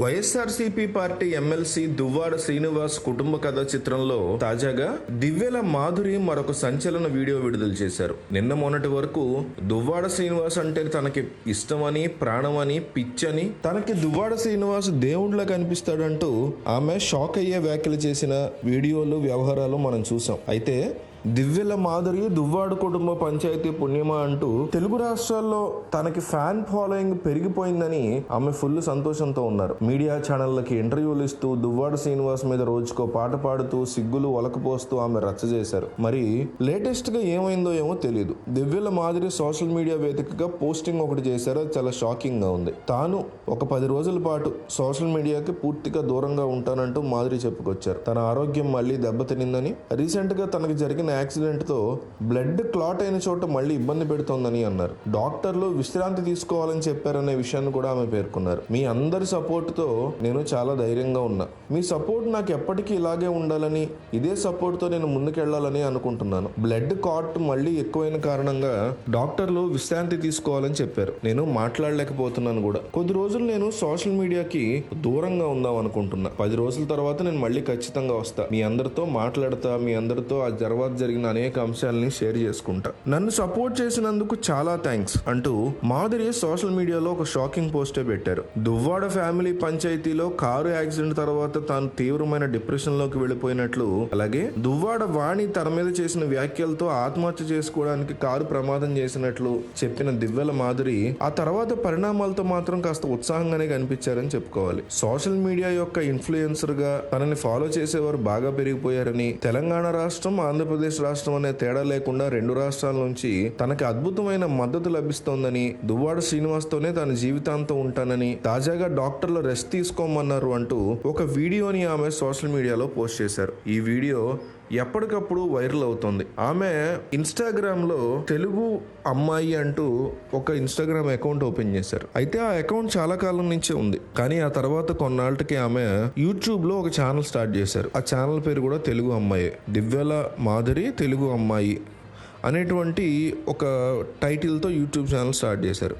YSRCP party MLC Duvvada Srinivas కుటుంబ కథ చిత్రంలో తాజాగా దివ్యల మాధురి మరొక సంచలన వీడియో విడుదల చేశారు. నిన్న మొన్నటి వరకు దువ్వాడ శ్రీనివాస్ అంటే తనకి ఇష్టమని ప్రాణమని పిచ్చని తనకి దువ్వాడ శ్రీనివాస్ దేవుళ్ళ కనిపిస్తాడంటూ ఆమె షాక్ అయ్యే వ్యాఖ్యలు చేసిన వీడియోలు వ్యవహారాలు మనం చూసాం. అయితే దివ్యల మాదిరి దువ్వాడు కుటుంబ పంచాయతీ పుణ్యమా అంటూ తెలుగు రాష్ట్రాల్లో తనకి ఫ్యాన్ ఫాలోయింగ్ పెరిగిపోయిందని ఆమె ఫుల్ సంతోషంతో ఉన్నారు. మీడియా ఛానళ్ళకి ఇంటర్వ్యూలు ఇస్తూ దువ్వాడు శ్రీనివాస్ మీద రోజుకో పాట పాడుతూ సిగ్గులు ఒలకపోస్తూ ఆమె రచ్చ చేశారు. మరి లేటెస్ట్గా ఏమైందో ఏమో తెలియదు దివ్యల మాదిరి సోషల్ మీడియా వేదికగా పోస్టింగ్ ఒకటి చేశారు. చాలా షాకింగ్గా ఉంది. తాను ఒక పది రోజుల పాటు సోషల్ మీడియాకి పూర్తిగా దూరంగా ఉంటానంటూ మాదిరి చెప్పుకొచ్చారు. తన ఆరోగ్యం మళ్ళీ దెబ్బతినిందని రీసెంట్గా తనకి జరిగిన యాక్సిడెంట్తో బ్లడ్ క్లాట్ అయిన చోట మళ్ళీ ఇబ్బంది పెడుతోందని అన్నారు. డాక్టర్లు విశ్రాంతి తీసుకోవాలని చెప్పారనే విషయాన్ని కూడా ఆమె పేర్కొన్నారు. మీ అందరి సపోర్ట్తో నేను చాలా ధైర్యంగా ఉన్నా. మీ సపోర్ట్ నాకు ఎప్పటికీ ఇలాగే ఉండాలని ఇదే సపోర్ట్తో నేను ముందుకెళ్ళాలని అనుకుంటున్నాను. బ్లడ్ కాట్ మళ్ళీ ఎక్కువైన కారణంగా డాక్టర్లు విశ్రాంతి తీసుకోవాలని చెప్పారు. నేను మాట్లాడలేకపోతున్నాను కూడా. కొద్ది రోజులు నేను సోషల్ మీడియాకి దూరంగా ఉందాం అనుకుంటున్నా. పది రోజుల తర్వాత నేను మళ్ళీ ఖచ్చితంగా వస్తా. మీ అందరితో మాట్లాడతా మీ అందరితో ఆ తర్వాత జరిగిన అనేక అంశాలని షేర్ చేసుకుంటా. నన్ను సపోర్ట్ చేసినందుకు చాలా థ్యాంక్స్ అంటూ మాధురి సోషల్ మీడియాలో ఒక షాకింగ్ పోస్టే పెట్టారు. దువ్వాడ ఫ్యామిలీ పంచాయతీలో కారు యాక్సిడెంట్ తర్వాత తాను తీవ్రమైన డిప్రెషన్లోకి వెళ్ళిపోయినట్లు అలాగే దువ్వాడ వాణి తన మీద చేసిన వ్యాఖ్యలతో ఆత్మహత్య చేసుకోవడానికి కారు ప్రమాదం చేసినట్లు చెప్పిన దివ్యల మాధురి ఆ తర్వాత పరిణామాలతో మాత్రం కాస్త ఉత్సాహంగానే కనిపించారని చెప్పుకోవాలి. సోషల్ మీడియా యొక్క ఇన్ఫ్లుయెన్సర్గా తనని ఫాలో చేసేవారు బాగా పెరిగిపోయారని తెలంగాణ రాష్ట్రం ఆంధ్రప్రదేశ్ రాష్ట్రం అనే తేడా లేకుండా రెండు రాష్ట్రాల నుంచి తనకి అద్భుతమైన మద్దతు లభిస్తోందని దువ్వాడ శ్రీనివాస్తోనే తన జీవితాంతం ఉంటానని తాజాగా డాక్టర్లు రెస్ట్ తీసుకోమన్నారు అంటూ ఒక వీడియోని ఆమె సోషల్ మీడియాలో పోస్ట్ చేశారు. ఈ వీడియో ఎప్పటికప్పుడు వైరల్ అవుతుంది. ఆమె ఇన్స్టాగ్రామ్లో తెలుగు అమ్మాయి అంటూ ఒక ఇన్స్టాగ్రామ్ అకౌంట్ ఓపెన్ చేశారు. అయితే ఆ అకౌంట్ చాలా కాలం నుంచే ఉంది. కానీ ఆ తర్వాత కొన్నాళ్ళకి ఆమె యూట్యూబ్లో ఒక ఛానల్ స్టార్ట్ చేశారు. ఆ ఛానల్ పేరు కూడా తెలుగు అమ్మాయి. దివ్యల మాధురి తెలుగు అమ్మాయి అనేటువంటి ఒక టైటిల్తో యూట్యూబ్ ఛానల్ స్టార్ట్ చేశారు.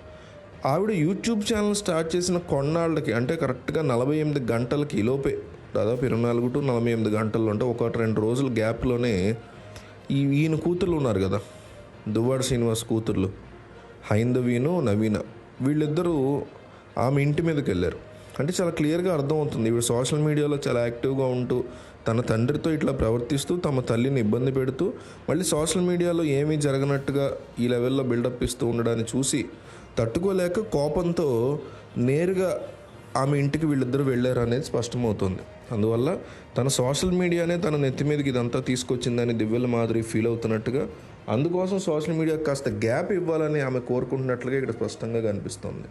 ఆవిడ యూట్యూబ్ ఛానల్ స్టార్ట్ చేసిన కొన్నాళ్ళకి అంటే కరెక్ట్గా నలభై ఎనిమిది గంటలకి లోపే దాదాపు ఇరవై నాలుగు టు నలభై ఎనిమిది గంటల్లో అంటే ఒక రెండు రోజుల గ్యాప్లోనే ఈ ఈయన కూతుర్లు ఉన్నారు కదా దువ్వాడ శ్రీనివాస్ కూతుర్లు హైందవీను నవీన వీళ్ళిద్దరూ ఆమె ఇంటి మీదకి వెళ్ళారు. అంటే చాలా క్లియర్గా అర్థమవుతుంది. వీడు సోషల్ మీడియాలో చాలా యాక్టివ్గా ఉంటూ తన తండ్రితో ఇట్లా ప్రవర్తిస్తూ తమ తల్లిని ఇబ్బంది పెడుతూ మళ్ళీ సోషల్ మీడియాలో ఏమీ జరగనట్టుగా ఈ లెవెల్లో బిల్డప్ ఇస్తూ ఉండడాన్ని చూసి తట్టుకోలేక కోపంతో నేరుగా ఆమె ఇంటికి వీళ్ళిద్దరూ వెళ్ళారు అనేది స్పష్టమవుతుంది. అందువల్ల తన సోషల్ మీడియానే తన నెత్తి మీదకి ఇదంతా తీసుకొచ్చిందని దివ్యల మాదిరి ఫీల్ అవుతున్నట్టుగా అందుకోసం సోషల్ మీడియా కాస్త గ్యాప్ ఇవ్వాలని ఆమె కోరుకుంటున్నట్లుగా ఇక్కడ స్పష్టంగా కనిపిస్తుంది.